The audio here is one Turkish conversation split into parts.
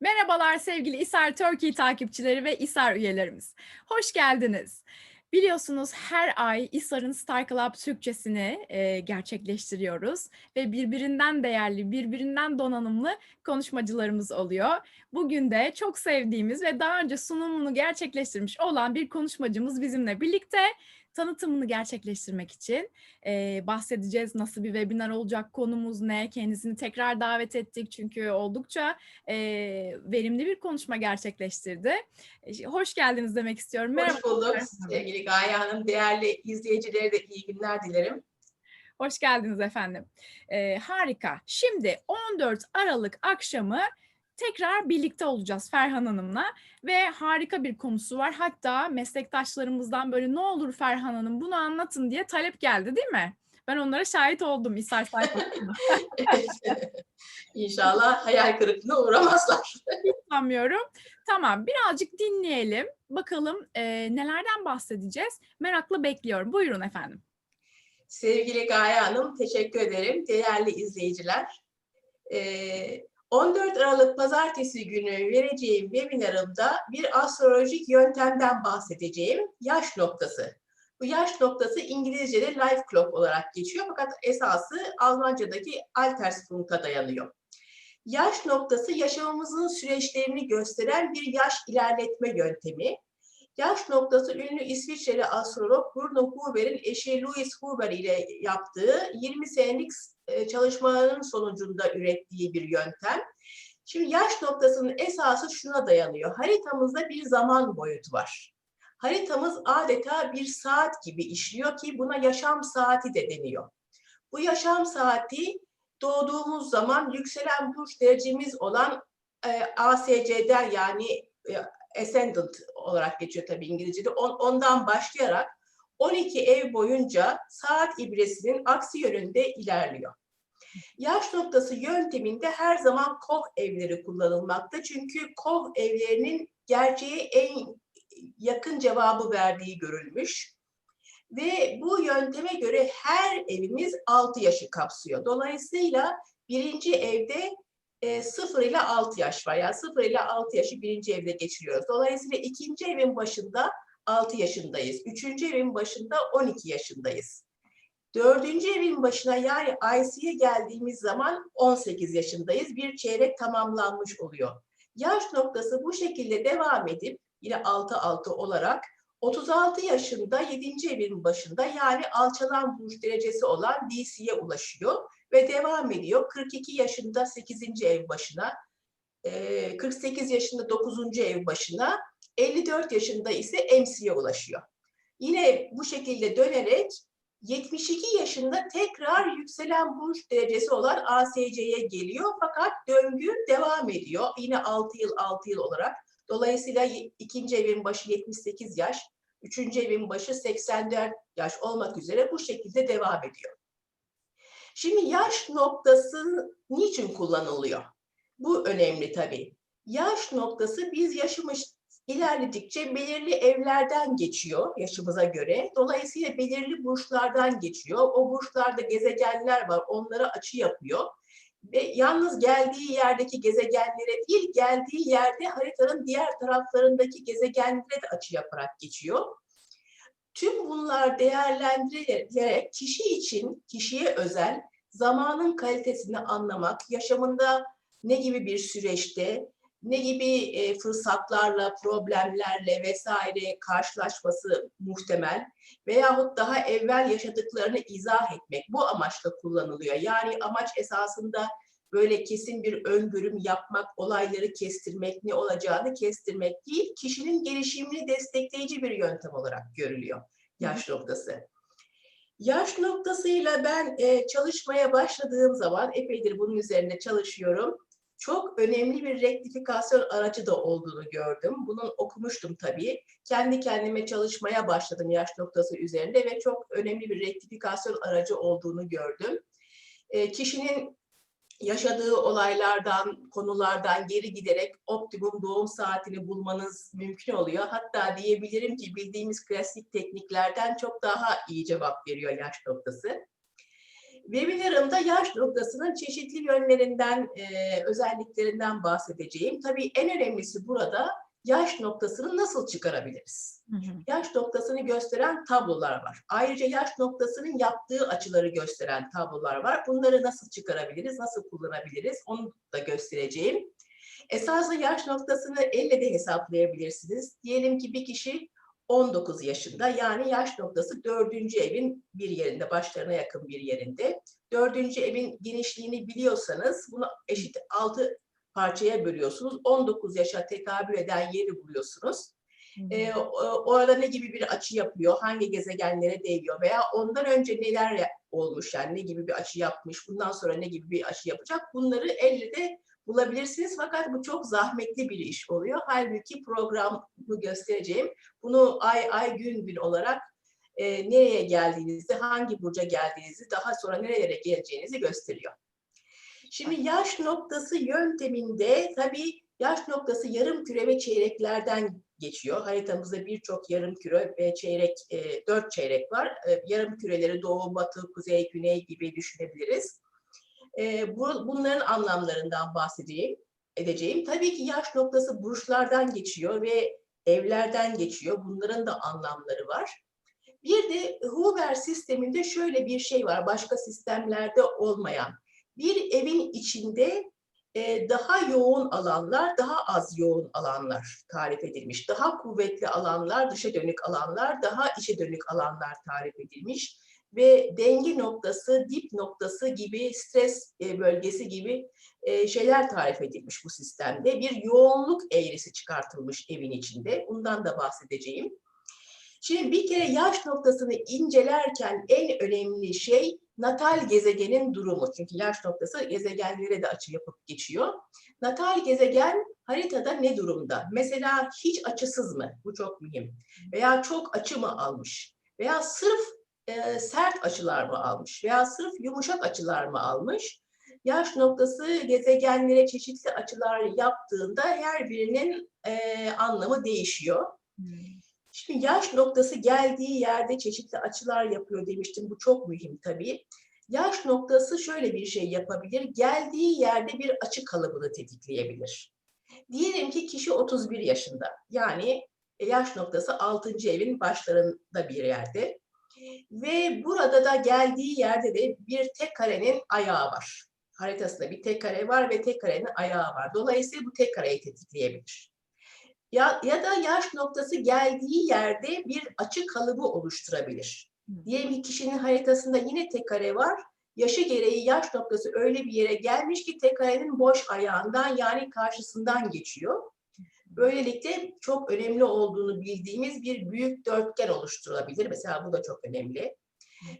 Merhabalar sevgili İSAR Turkey takipçileri ve İSAR üyelerimiz. Hoş geldiniz. Biliyorsunuz her ay İSAR'ın Star Club Türkçesini e, gerçekleştiriyoruz ve birbirinden değerli, birbirinden donanımlı konuşmacılarımız oluyor. Bugün de çok sevdiğimiz ve daha önce sunumunu gerçekleştirmiş olan bir konuşmacımız bizimle birlikte tanıtımını gerçekleştirmek için e, bahsedeceğiz. Nasıl bir webinar olacak, konumuz ne, kendisini tekrar davet ettik çünkü oldukça e, verimli bir konuşma gerçekleştirdi. E, hoş geldiniz demek istiyorum. Hoş bulduk sevgili Gaye Hanım. Değerli izleyicilere de iyi günler dilerim. Hoş geldiniz efendim. E, harika. Şimdi 14 Aralık akşamı tekrar birlikte olacağız Ferhan Hanım'la ve harika bir konusu var. Hatta meslektaşlarımızdan böyle ne olur Ferhan Hanım bunu anlatın diye talep geldi değil mi? Ben onlara şahit oldum İsar sayfasında. İnşallah hayal kırıklığına uğramazlar. Sanmıyorum. Tamam birazcık dinleyelim. Bakalım e, nelerden bahsedeceğiz. Merakla bekliyorum. Buyurun efendim. Sevgili Gaye Hanım teşekkür ederim. Değerli izleyiciler. E, 14 Aralık Pazartesi günü vereceğim webinarımda bir astrolojik yöntemden bahsedeceğim. Yaş noktası. Bu yaş noktası İngilizce'de life clock olarak geçiyor fakat esası Almanca'daki Alterspunkt'a dayanıyor. Yaş noktası yaşamımızın süreçlerini gösteren bir yaş ilerletme yöntemi. Yaş noktası ünlü İsviçreli astrolog Bruno Huber'in eşi Louis Huber ile yaptığı 20 senelik çalışmaların sonucunda ürettiği bir yöntem. Şimdi yaş noktasının esası şuna dayanıyor. Haritamızda bir zaman boyutu var. Haritamız adeta bir saat gibi işliyor ki buna yaşam saati de deniyor. Bu yaşam saati doğduğumuz zaman yükselen burç derecemiz olan e, ASC'den yani e, ascendant olarak geçiyor tabii İngilizce'de. On, ondan başlayarak 12 ev boyunca saat ibresinin aksi yönünde ilerliyor. Yaş noktası yönteminde her zaman Koh evleri kullanılmakta. Çünkü Koh evlerinin gerçeğe en yakın cevabı verdiği görülmüş. Ve bu yönteme göre her evimiz 6 yaşı kapsıyor. Dolayısıyla birinci evde e, 0 ile 6 yaş var. Yani 0 ile 6 yaşı birinci evde geçiriyoruz. Dolayısıyla ikinci evin başında 6 yaşındayız. Üçüncü evin başında 12 yaşındayız. Dördüncü evin başına yani IC'ye geldiğimiz zaman 18 yaşındayız. Bir çeyrek tamamlanmış oluyor. Yaş noktası bu şekilde devam edip yine 6-6 olarak 36 yaşında 7. evin başında yani alçalan burç derecesi olan DC'ye ulaşıyor ve devam ediyor. 42 yaşında 8. ev başına, 48 yaşında 9. ev başına, 54 yaşında ise MC'ye ulaşıyor. Yine bu şekilde dönerek 72 yaşında tekrar yükselen burç derecesi olan ASC'ye geliyor fakat döngü devam ediyor. Yine 6 yıl 6 yıl olarak. Dolayısıyla ikinci evin başı 78 yaş, üçüncü evin başı 84 yaş olmak üzere bu şekilde devam ediyor. Şimdi yaş noktası niçin kullanılıyor? Bu önemli tabii. Yaş noktası biz yaşımız ilerledikçe belirli evlerden geçiyor yaşımıza göre. Dolayısıyla belirli burçlardan geçiyor. O burçlarda gezegenler var, onlara açı yapıyor. Ve yalnız geldiği yerdeki gezegenlere değil, geldiği yerde haritanın diğer taraflarındaki gezegenlere de açı yaparak geçiyor. Tüm bunlar değerlendirilerek kişi için, kişiye özel zamanın kalitesini anlamak, yaşamında ne gibi bir süreçte, ne gibi e, fırsatlarla, problemlerle vesaire karşılaşması muhtemel veyahut daha evvel yaşadıklarını izah etmek bu amaçla kullanılıyor. Yani amaç esasında böyle kesin bir öngörüm yapmak, olayları kestirmek, ne olacağını kestirmek değil, kişinin gelişimini destekleyici bir yöntem olarak görülüyor yaş noktası. Yaş noktasıyla ben e, çalışmaya başladığım zaman, epeydir bunun üzerinde çalışıyorum çok önemli bir rektifikasyon aracı da olduğunu gördüm. Bunu okumuştum tabii. Kendi kendime çalışmaya başladım yaş noktası üzerinde ve çok önemli bir rektifikasyon aracı olduğunu gördüm. E, kişinin yaşadığı olaylardan, konulardan geri giderek optimum doğum saatini bulmanız mümkün oluyor. Hatta diyebilirim ki bildiğimiz klasik tekniklerden çok daha iyi cevap veriyor yaş noktası. Webinarımda yaş noktasının çeşitli yönlerinden, e, özelliklerinden bahsedeceğim. Tabii en önemlisi burada yaş noktasını nasıl çıkarabiliriz? Hı hı. Yaş noktasını gösteren tablolar var. Ayrıca yaş noktasının yaptığı açıları gösteren tablolar var. Bunları nasıl çıkarabiliriz, nasıl kullanabiliriz onu da göstereceğim. Esasında yaş noktasını elle de hesaplayabilirsiniz. Diyelim ki bir kişi 19 yaşında yani yaş noktası dördüncü evin bir yerinde, başlarına yakın bir yerinde. Dördüncü evin genişliğini biliyorsanız bunu eşit 6 parçaya bölüyorsunuz. 19 yaşa tekabül eden yeri buluyorsunuz. O- orada ne gibi bir açı yapıyor, hangi gezegenlere değiyor veya ondan önce neler olmuş yani ne gibi bir açı yapmış, bundan sonra ne gibi bir açı yapacak bunları elle de bulabilirsiniz fakat bu çok zahmetli bir iş oluyor. Halbuki programı göstereceğim. Bunu ay ay gün gün olarak e, nereye geldiğinizi, hangi burca geldiğinizi, daha sonra nerelere geleceğinizi gösteriyor. Şimdi yaş noktası yönteminde tabii yaş noktası yarım küre ve çeyreklerden geçiyor. Haritamızda birçok yarım küre ve çeyrek, e, dört çeyrek var. E, yarım küreleri doğu, batı, kuzey, güney gibi düşünebiliriz. E, bu, bunların anlamlarından bahsedeceğim. Edeceğim. Tabii ki yaş noktası burçlardan geçiyor ve evlerden geçiyor. Bunların da anlamları var. Bir de Huber sisteminde şöyle bir şey var, başka sistemlerde olmayan. Bir evin içinde e, daha yoğun alanlar, daha az yoğun alanlar tarif edilmiş. Daha kuvvetli alanlar, dışa dönük alanlar, daha içe dönük alanlar tarif edilmiş. Ve denge noktası, dip noktası gibi, stres e, bölgesi gibi e, şeyler tarif edilmiş bu sistemde. Bir yoğunluk eğrisi çıkartılmış evin içinde. Bundan da bahsedeceğim. Şimdi bir kere yaş noktasını incelerken en önemli şey natal gezegenin durumu. Çünkü yaş noktası gezegenlere de açı yapıp geçiyor. Natal gezegen haritada ne durumda? Mesela hiç açısız mı? Bu çok mühim. Veya çok açı mı almış? Veya sırf e, sert açılar mı almış? Veya sırf yumuşak açılar mı almış? Yaş noktası gezegenlere çeşitli açılar yaptığında her birinin e, anlamı değişiyor. Şimdi yaş noktası geldiği yerde çeşitli açılar yapıyor demiştim. Bu çok mühim tabii. Yaş noktası şöyle bir şey yapabilir. Geldiği yerde bir açı kalıbını tetikleyebilir. Diyelim ki kişi 31 yaşında. Yani e, yaş noktası 6. evin başlarında bir yerde. Ve burada da geldiği yerde de bir tek karenin ayağı var. Haritasında bir tek kare var ve tek karenin ayağı var. Dolayısıyla bu tek kareyi tetikleyebilir. Ya, ya da yaş noktası geldiği yerde bir açı kalıbı oluşturabilir. Diyelim ki kişinin haritasında yine tek kare var. Yaşı gereği yaş noktası öyle bir yere gelmiş ki tek karenin boş ayağından yani karşısından geçiyor. Böylelikle çok önemli olduğunu bildiğimiz bir büyük dörtgen oluşturulabilir. Mesela bu da çok önemli.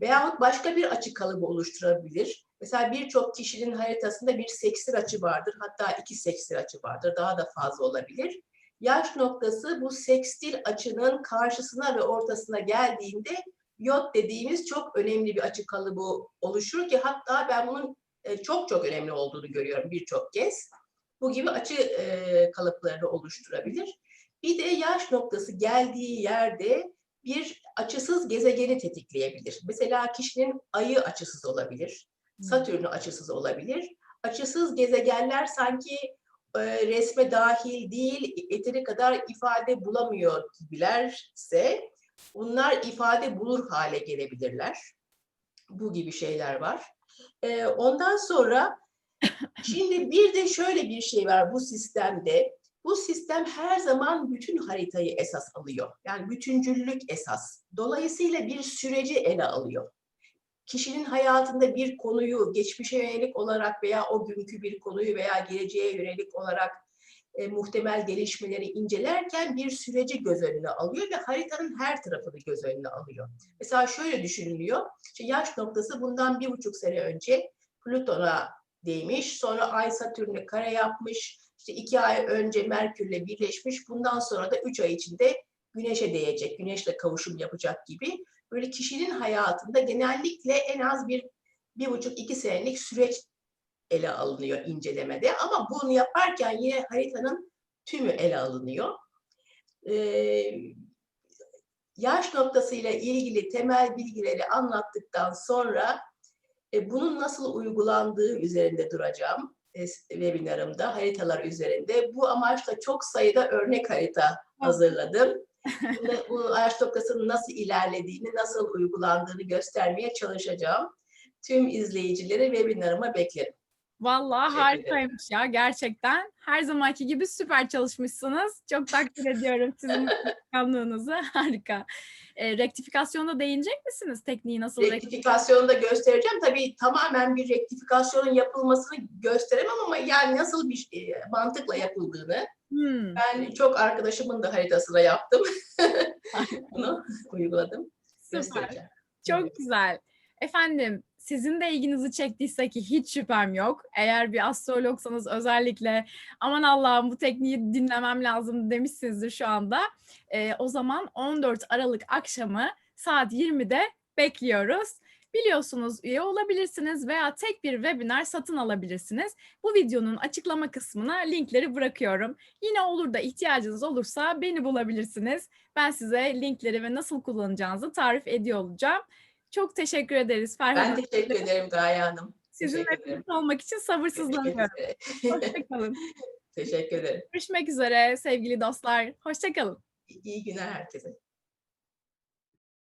Veyahut başka bir açı kalıbı oluşturabilir. Mesela birçok kişinin haritasında bir seksir açı vardır. Hatta iki seksir açı vardır. Daha da fazla olabilir yaş noktası bu sekstil açının karşısına ve ortasına geldiğinde yot dediğimiz çok önemli bir açı kalıbı oluşur ki hatta ben bunun e, çok çok önemli olduğunu görüyorum birçok kez. Bu gibi açı e, kalıplarını oluşturabilir. Bir de yaş noktası geldiği yerde bir açısız gezegeni tetikleyebilir. Mesela kişinin ayı açısız olabilir, Satürn'ü açısız olabilir. Açısız gezegenler sanki e, resme dahil değil, yeteri kadar ifade bulamıyor gibilerse bunlar ifade bulur hale gelebilirler. Bu gibi şeyler var. E, ondan sonra şimdi bir de şöyle bir şey var bu sistemde. Bu sistem her zaman bütün haritayı esas alıyor. Yani bütüncüllük esas. Dolayısıyla bir süreci ele alıyor kişinin hayatında bir konuyu geçmişe yönelik olarak veya o günkü bir konuyu veya geleceğe yönelik olarak e, muhtemel gelişmeleri incelerken bir süreci göz önüne alıyor ve haritanın her tarafını göz önüne alıyor. Mesela şöyle düşünülüyor, işte yaş noktası bundan bir buçuk sene önce Plüton'a değmiş, sonra Ay Satürn'le kare yapmış, işte iki ay önce Merkür'le birleşmiş, bundan sonra da üç ay içinde Güneş'e değecek, Güneş'le kavuşum yapacak gibi böyle kişinin hayatında genellikle en az bir bir buçuk iki senelik süreç ele alınıyor incelemede ama bunu yaparken yine haritanın tümü ele alınıyor. Ee, yaş noktasıyla ilgili temel bilgileri anlattıktan sonra E, bunun nasıl uygulandığı üzerinde duracağım e, webinarımda, haritalar üzerinde. Bu amaçla çok sayıda örnek harita hazırladım. Bu araç noktasının nasıl ilerlediğini, nasıl uygulandığını göstermeye çalışacağım. Tüm izleyicileri webinarıma beklerim. Vallahi harikaymış ya gerçekten. Her zamanki gibi süper çalışmışsınız. Çok takdir ediyorum sizin çalışkanlığınızı. Harika. E, rektifikasyonda değinecek misiniz? Tekniği nasıl rektif- Rektifikasyonu da göstereceğim. Tabii tamamen bir rektifikasyonun yapılmasını gösteremem ama yani nasıl bir e, mantıkla yapıldığını Hmm, ben çok arkadaşımın da haritasına yaptım. Bunu uyguladım. süper. Göstereceğim. Çok güzel. Efendim, sizin de ilginizi çektiyse ki hiç şüphem yok. Eğer bir astrologsanız özellikle aman Allah'ım bu tekniği dinlemem lazım demişsinizdir şu anda. Ee, o zaman 14 Aralık akşamı saat 20'de bekliyoruz. Biliyorsunuz üye olabilirsiniz veya tek bir webinar satın alabilirsiniz. Bu videonun açıklama kısmına linkleri bırakıyorum. Yine olur da ihtiyacınız olursa beni bulabilirsiniz. Ben size linkleri ve nasıl kullanacağınızı tarif ediyor olacağım. Çok teşekkür ederiz Ferhat. Ben teşekkür ederim Gaye Hanım. Sizinle birlikte olmak için sabırsızlanıyorum. Hoşçakalın. Teşekkür ederim. Görüşmek üzere sevgili dostlar. Hoşçakalın. İyi günler herkese.